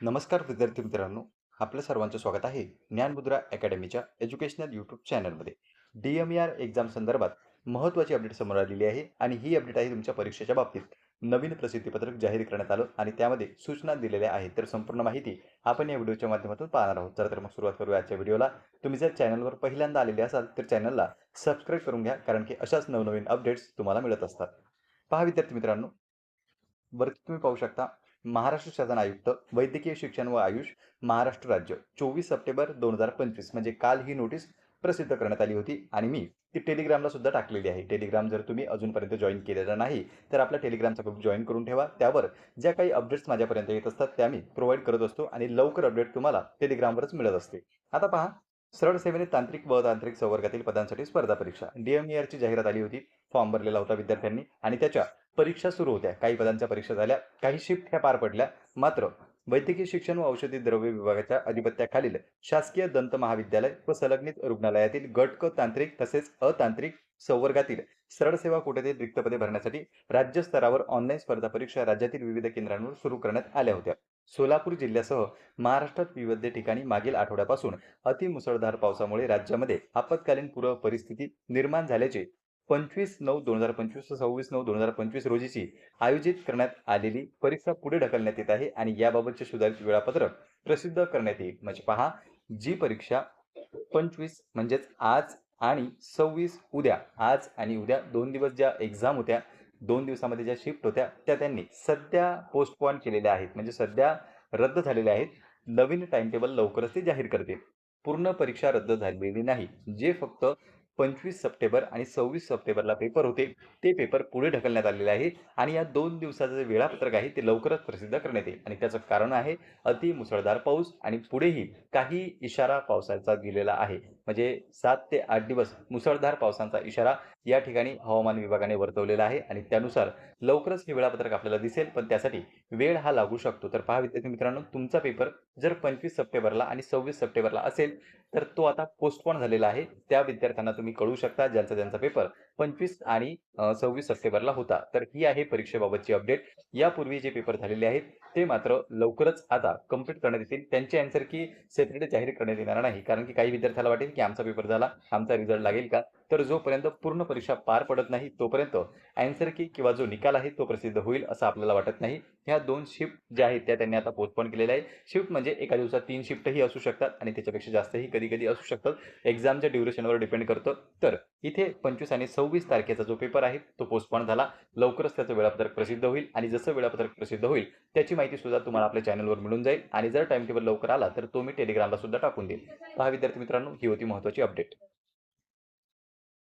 नमस्कार विद्यार्थी मित्रांनो आपलं सर्वांचं स्वागत आहे ज्ञानमुद्रा अकॅडमीच्या एज्युकेशनल यूट्यूब चॅनलमध्ये. D M E R exam संदर्भात महत्त्वाची अपडेट समोर आलेली आहे आणि ही अपडेट आहे तुमच्या परीक्षेच्या बाबतीत. नवीन प्रसिद्धीपत्रक जाहीर करण्यात आलं आणि त्यामध्ये सूचना दिलेल्या आहेत. तर संपूर्ण माहिती आपण या व्हिडिओच्या माध्यमातून पाहणार आहोत. चला तर मग सुरुवात करूया आजच्या व्हिडिओला. तुम्ही जर चॅनलवर पहिल्यांदा आलेले असाल तर चॅनलला सबस्क्राईब करून घ्या कारण की अशाच नवनवीन अपडेट्स तुम्हाला मिळत असतात. पहा विद्यार्थी मित्रांनो वरती तुम्ही पाहू शकता महाराष्ट्र शासन आयुक्त वैद्यकीय शिक्षण व आयुष महाराष्ट्र राज्य. चोवीस सप्टेंबर दोन हजार पंचवीस म्हणजे काल ही नोटीस प्रसिद्ध करण्यात आली होती आणि मी ती टेलिग्रामला सुद्धा टाकलेली आहे. टेलिग्राम जर तुम्ही अजूनपर्यंत जॉईन केलेला नाही तर आपला टेलिग्रामचा ग्रुप जॉईन करून ठेवा. त्यावर ज्या काही अपडेट्स माझ्यापर्यंत येत असतात त्या मी प्रोव्हाइड करत असतो आणि लवकर अपडेट तुम्हाला टेलिग्रामवरच मिळत असते. आता पहा सरळ सेवेने तांत्रिक व तांत्रिक संवर्गातील पदांसाठी स्पर्धा परीक्षा. डीएमईआरची जाहिरात आली होती फॉर्म भरलेला होता विद्यार्थ्यांनी आणि त्याच्या परीक्षा सुरू होत्या. काही पदांच्या परीक्षा झाल्या काही शिफ्ट ह्या पार पडल्या. मात्र वैद्यकीय शिक्षण व औषधी द्रव्य विभागाच्या अधिपत्याखालील शासकीय दंत महाविद्यालय व संलग्नित रुग्णालयातील गटक तांत्रिक तसेच अतांत्रिक संवर्गातील सरळ सेवा कोट्यातील रिक्त पदे भरण्यासाठी राज्य स्तरावर ऑनलाईन स्पर्धा परीक्षा राज्यातील विविध केंद्रांवर सुरू करण्यात आल्या होत्या. सोलापूर जिल्ह्यासह महाराष्ट्रात विविध ठिकाणी मागील आठवड्यापासून अतिमुसळधार पावसामुळे राज्यामध्ये आपत्कालीन पूर परिस्थिती निर्माण झाल्याचे पंचवीस नऊ दोन हजार पंचवीस सव्वीस नऊ दोन हजार पंचवीस रोजीची आयोजित करण्यात आलेली परीक्षा पुढे ढकलण्यात येत आहे आणि याबाबतचे सुधारित वेळापत्रक प्रसिद्ध करण्यात येईल. म्हणजे पहा जी परीक्षा पंचवीस म्हणजेच आज आणि सव्वीस उद्या आज आणि उद्या दोन दिवस ज्या एक्झाम होत्या दोन दिवसामध्ये ज्या शिफ्ट होत्या त्या त्यांनी सध्या पोस्टपॉन केलेल्या आहेत. म्हणजे सध्या रद्द झालेल्या आहेत. नवीन टाइम टेबल लवकरच ते जाहीर करतील. पूर्ण परीक्षा रद्द झालेली नाही. जे फक्त पंचवीस सप्टेंबर आणि सव्वीस सप्टेंबरला पेपर होते. ते पेपर पुढे ढकलण्यात आलेले आहे आणि या दोन दिवसाचं जे वेळापत्रक आहे ते लवकरच प्रसिद्ध करण्यात येईल. आणि त्याचं कारण आहे अति मुसळधार पाऊस आणि पुढेही काही इशारा पावसाचा दिलेला आहे. म्हणजे सात ते आठ दिवस मुसळधार पावसाचा इशारा या ठिकाणी हवामान विभागाने वर्तवलेला आहे आणि त्यानुसार लवकरच हे वेळापत्रक आपल्याला दिसेल पण त्यासाठी वेळ हा लागू शकतो. तर पहा विद्यार्थी मित्रांनो तुमचा पेपर जर पंचवीस सप्टेंबरला आणि सव्वीस सप्टेंबरला असेल तर तो आता पोस्टपॉन झालेला आहे. त्या विद्यार्थ्यांना तुम्ही कळू शकता ज्यांचा ज्यांचा पेपर पंचवीस आणि सव्वीस सप्टेंबरला होता. तर ही आहे परीक्षेबाबतची अपडेट. यापूर्वी जे पेपर झालेले आहेत ते मात्र लवकरच आता कंप्लीट करण्यात येतील. त्यांची अँसर की सेपरेट जाहीर करण्यात येणार नाही. कारण की काही विद्यार्थ्याला वाटेल की आमचा पेपर झाला आमचा रिझल्ट लागेल का? तर जोपर्यंत पूर्ण परीक्षा पार पडत नाही तोपर्यंत अँसर की किंवा जो निकाल आहे तो प्रसिद्ध होईल असं आपल्याला वाटत नाही. ह्या दोन शिफ्ट ज्या आहेत त्या त्यांनी आता पोस्टपोन केलेल्या आहे शिफ्ट म्हणजे एका दिवसात तीन शिफ्टही असू शकतात आणि त्याच्यापेक्षा जास्तही कधी कधी असू शकतात. एक्झामच्या ड्युरेशनवर डिपेंड करतं. तर इथे पंचवीस आणि सव्वीस तारखेचा जो पेपर आहे तो पोस्टपोन झाला. लवकरच त्याचं वेळापत्रक प्रसिद्ध होईल आणि जसं वेळापत्रक प्रसिद्ध होईल त्याची माहिती सुद्धा तुम्हाला आपल्या चॅनलवर मिळून जाईल. आणि जर टाइम टेबल लवकर आला तर तो मी टेलिग्रामला सुद्धा टाकून देईल. पहा विद्यार्थी मित्रांनो ही होती महत्त्वाची अपडेट